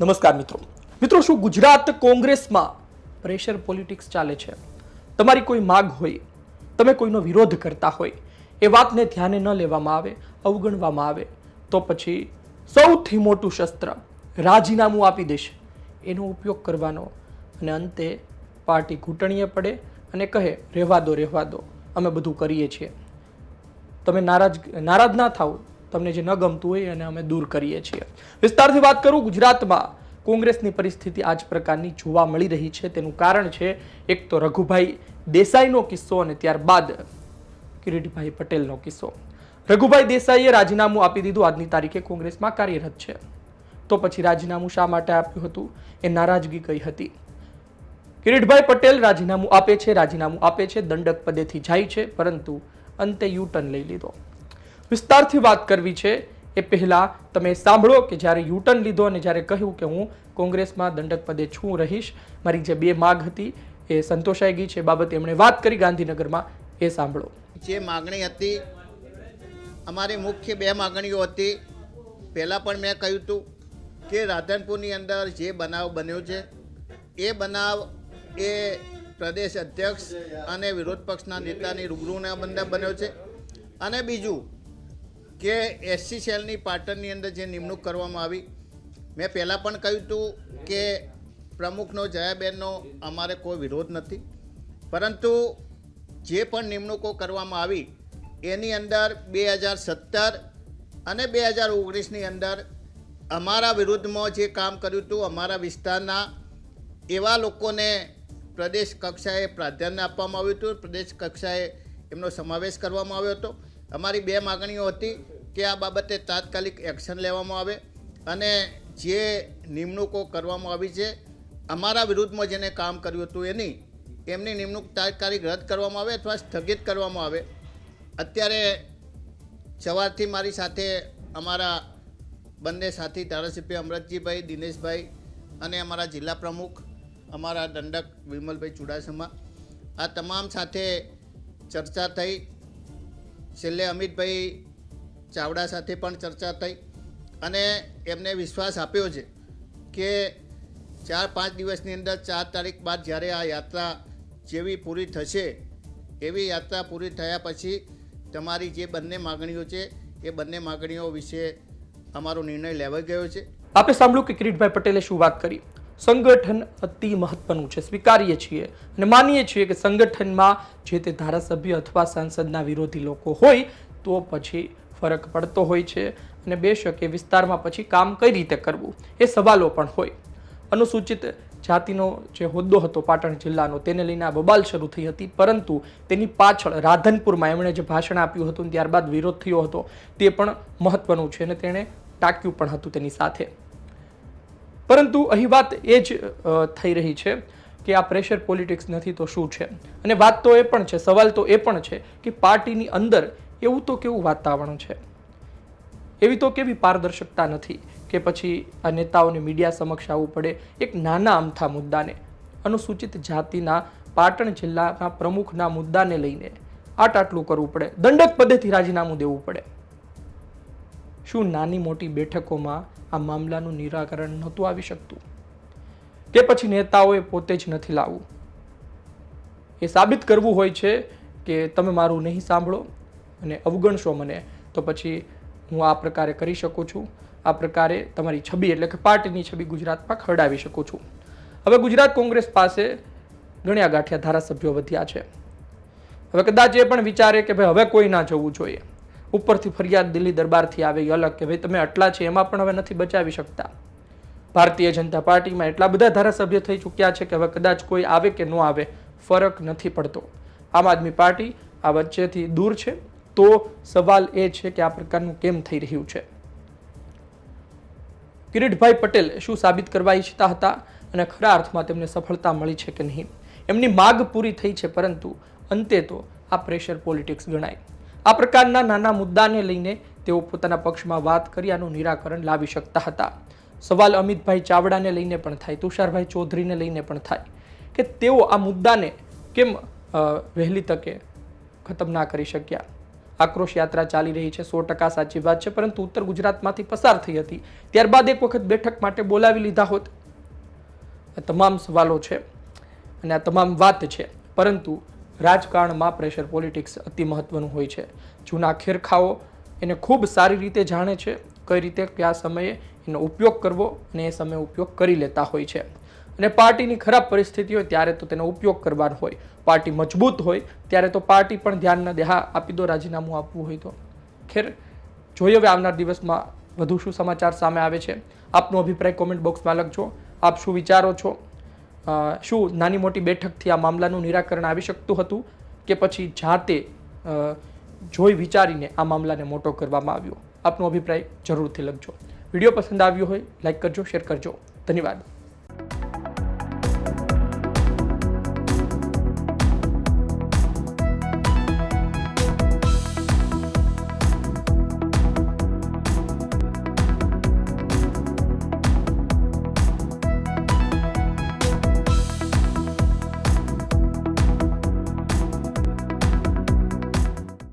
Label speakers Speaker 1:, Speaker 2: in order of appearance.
Speaker 1: નમસ્કાર મિત્રો. મિત્રો, શું ગુજરાત કોંગ્રેસમાં પ્રેશર પોલિટિક્સ ચાલે છે? તમારી કોઈ માગ હોય, તમે કોઈનો વિરોધ કરતા હોય, એ વાતને ધ્યાને ન લેવામાં આવે, અવગણવામાં આવે, તો પછી સૌથી મોટું શસ્ત્ર રાજીનામું આપી દેશે. એનો ઉપયોગ કરવાનો અને અંતે પાર્ટી ઘૂંટણીએ પડે અને કહે, રહેવા દો રહેવા દો, અમે બધું કરીએ છીએ. તમે નારાજ નારાજ ના થાવ તમને જે ન ગમતું હોય એને અમે દૂર કરીએ છીએ. વિસ્તારથી વાત કરું ગુજરાતમાં. કોંગ્રેસની પરિસ્થિતિ આ જ પ્રકારની જોવા મળી રહી છે. તેનું કારણ છે, એક તો રઘુભાઈ દેસાઈનો કિસ્સો અને ત્યારબાદ કિરીટભાઈ પટેલનો કિસ્સો. રઘુભાઈ દેસાઈએ રાજીનામું આપી દીધું. આજની તારીખે કોંગ્રેસમાં કાર્યરત છે. તો પછી રાજીનામું શા માટે આપ્યું હતું? એ નારાજગી કઈ હતી? કિરીટભાઈ પટેલ રાજીનામું આપે છે, રાજીનામું આપે છે, દંડક પદેથી જાય છે, પરંતુ અંતે યુ ટર્ન લઈ લીધો. વિસ્તારથી વાત કરવી છે એ પહેલાં તમે સાંભળો કે જ્યારે યુટર્ન લીધો અને જ્યારે કહ્યું કે હું કોંગ્રેસમાં દંડક પદે છું રહીશ, મારી જે બે માગ હતી એ સંતોષાઈ ગઈ છે બાબતે એમણે વાત કરી ગાંધીનગરમાં, એ સાંભળો.
Speaker 2: જે માગણી હતી, અમારી મુખ્ય બે માગણીઓ હતી. પહેલાં પણ મેં કહ્યું હતું કે રાધનપુરની અંદર જે બનાવ બન્યો છે, એ બનાવ એ પ્રદેશ અધ્યક્ષ અને વિરોધ પક્ષના નેતાની રૂબરૂના બંને બન્યો છે. અને બીજું કે એસસી સેલની પાટણની અંદર જે નિમણૂક કરવામાં આવી, મેં પહેલાં પણ કહ્યું હતું કે પ્રમુખનો, જયાબેનનો અમારે કોઈ વિરોધ નથી. પરંતુ જે પણ નિમણૂકો કરવામાં આવી, એની અંદર બે હજાર સત્તર અને બે હજાર ઓગણીસની અંદર અમારા વિરુદ્ધમાં જે કામ કર્યું હતું, અમારા વિસ્તારના એવા લોકોને પ્રદેશ કક્ષાએ પ્રાધાન્ય આપવામાં આવ્યું હતું. પ્રદેશ કક્ષાએ એમનો સમાવેશ કરવામાં આવ્યો હતો. અમારી બે માગણીઓ હતી કે આ બાબતે તાત્કાલિક એક્શન લેવામાં આવે અને જે નિમણૂકો કરવામાં આવી છે, અમારા વિરુદ્ધમાં જેને કામ કર્યું હતું એની એમની નિમણૂક તાત્કાલિક રદ કરવામાં આવે અથવા સ્થગિત કરવામાં આવે. અત્યારે સવારથી મારી સાથે અમારા બંને સાથી ધારાસભ્ય અમરતજીભાઈ, દિનેશભાઈ અને અમારા જિલ્લા પ્રમુખ, અમારા દંડક વિમલભાઈ ચુડાસમા, આ તમામ સાથે ચર્ચા થઈ છેલ્લે અમિતભાઈ ચાવડા સાથે પણ ચર્ચા થઈ અને એમને વિશ્વાસ આપ્યો છે કે ચાર પાંચ દિવસની અંદર ચાર તારીખ બાદ જ્યારે આ યાત્રા જેવી પૂરી થશે, એવી યાત્રા પૂરી થયા પછી તમારી જે બંને માગણીઓ છે, એ બંને માગણીઓ વિશે અમારો નિર્ણય લેવાઈ ગયો છે.
Speaker 1: આપણે સાંભળ્યું કે કિરીટભાઈ પટેલે શું વાત કરી? સંગઠન અતિ મહત્વનું છે, સ્વીકારીએ છીએ અને માનીએ છીએ કે સંગઠનમાં જે તે ધારાસભ્ય અથવા સાંસદના વિરોધી લોકો હોય, તો પછી ફરક પડતો હોય છે અને બેશક એ વિસ્તારમાં પછી કામ કઈ રીતે કરવું એ સવાલો પણ હોય. અનુસૂચિત જાતિનો જે હોદ્દો હતો પાટણ જિલ્લાનો, તેને લઈને આ બબાલ શરૂ થઈ હતી, પરંતુ તેની પાછળ રાધનપુરમાં એમણે જે ભાષણ આપ્યું હતું ત્યારબાદ વિરોધ થયો હતો, તે પણ મહત્વનું છે અને તેણે ટાંક્યું પણ હતું તેની સાથે. પરંતુ અહીં વાત એ જ થઈ રહી છે કે આ પ્રેશર પોલિટિક્સ નથી તો શું છે? અને વાત તો એ પણ છે, સવાલ તો એ પણ છે કે પાર્ટીની અંદર એવું તો કેવું વાતાવરણ છે? એવી તો કેવી પારદર્શકતા નથી કે પછી આ નેતાઓને મીડિયા સમક્ષ આવવું પડે? એક નાના અમથા મુદ્દાને, અનુસૂચિત જાતિના પાટણ જિલ્લાના પ્રમુખના મુદ્દાને લઈને આટ આટલું કરવું પડે. દંડક પદેથી રાજીનામું દેવું પડે. શું નાની મોટી બેઠકોમાં આ મામલાનું નિરાકરણ નહોતું આવી શકતું? કે પછી નેતાઓએ પોતે જ નથી લાવવું? એ સાબિત કરવું હોય છે કે તમે મારું નહીં સાંભળો અને અવગણશો મને, તો પછી હું આ પ્રકારે કરી શકું છું. આ પ્રકારે તમારી છબી એટલે કે પાર્ટીની છબી ગુજરાતમાં ખરડાવી શકું છું. હવે ગુજરાત કોંગ્રેસ પાસે ગણ્યા ગાંઠિયા ધારાસભ્યો વધ્યા છે. હવે કદાચ એ પણ વિચારે કે ભાઈ હવે કોઈ ના જવું જોઈએ. ઉપરથી ફરિયાદ દિલ્હી દરબારથી આવે અલગ કે ભાઈ તમે આટલા છે, એમાં પણ હવે નથી બચાવી શકતા. ભારતીય જનતા પાર્ટીમાં એટલા બધા ધારાસભ્ય થઈ ચૂક્યા છે કે હવે કદાચ કોઈ આવે કે ન આવે, ફરક નથી પડતો. આમ આદમી પાર્ટી આ વચ્ચેથી દૂર છે. તો સવાલ એ છે કે આ પ્રકારનું કેમ થઈ રહ્યું છે? કિરીટભાઈ પટેલ શું સાબિત કરવા ઈચ્છતા હતા અને ખરા અર્થમાં તેમને સફળતા મળી છે કે નહીં? એમની માગ પૂરી થઈ છે, પરંતુ અંતે તો આ પ્રેશર પોલિટિક્સ ગણાય. આ પ્રકારના નાના મુદ્દાને લઈને તેઓ પોતાના પક્ષમાં વાત કરી આનું નિરાકરણ લાવી શકતા હતા. સવાલ અમિતભાઈ ચાવડાને લઈને પણ થાય, તુષારભાઈ ચૌધરીને લઈને પણ થાય કે તેઓ આ મુદ્દાને કેમ વહેલી તકે ખતમ ના કરી શક્યા? આક્રોશ યાત્રા ચાલી રહી છે, સો ટકા સાચી વાત છે, પરંતુ ઉત્તર ગુજરાતમાંથી પસાર થઈ હતી. ત્યારબાદ એક વખત બેઠક માટે બોલાવી લીધા હોત. આ તમામ સવાલો છે અને આ તમામ વાત છે, પરંતુ રાજકારણમાં પ્રેશર પોલિટિક્સ અતિ મહત્વનું હોય છે. જૂના ખેરખાઓ એને ખૂબ સારી રીતે જાણે છે, કઈ રીતે કયા સમયે એનો ઉપયોગ કરવો અને એ સમયે ઉપયોગ કરી લેતા હોય છે. અને પાર્ટીની ખરાબ પરિસ્થિતિ હોય ત્યારે તો તેનો ઉપયોગ કરવાનો હોય. પાર્ટી મજબૂત હોય ત્યારે તો પાર્ટી પણ ધ્યાન ન દે. આપી દો રાજીનામું આપવું હોય તો. ખેર, જોઈએ હવે આવનાર દિવસમાં વધુ શું સમાચાર સામે આવે છે. આપનો અભિપ્રાય કોમેન્ટ બોક્સમાં લખજો. આપ શું વિચારો છો? શું નાની મોટી બેઠકથી આ મામલાનું નિરાકરણ આવી શકતું હતું કે પછી જાતે જોઈ વિચારીને આ મામલાને મોટો કરવામાં આવ્યો? આપનો અભિપ્રાય જરૂરથી લખજો. વીડિયો પસંદ આવ્યો હોય, લાઈક કરજો, શેર કરજો. ધન્યવાદ.